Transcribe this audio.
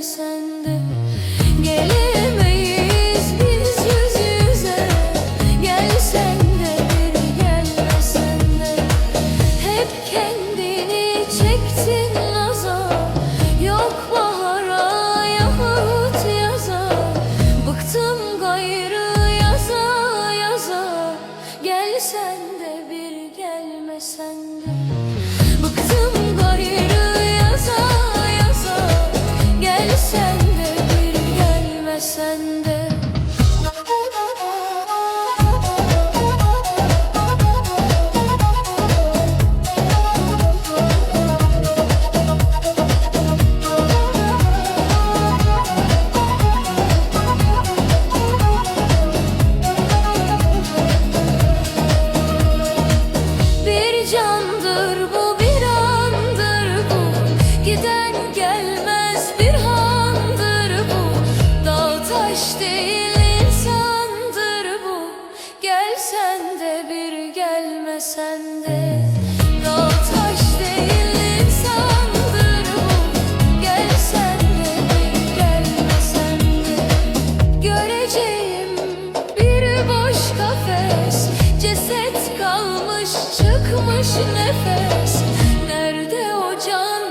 person. Ateş değil insandır bu. Gel sen de bir gelmesen de. Dal taş değil insandır bu. Gel de bir gelmesen de. Göreceğim bir boş kafes. Ceset kalmış çıkmış nefes. Nerede o can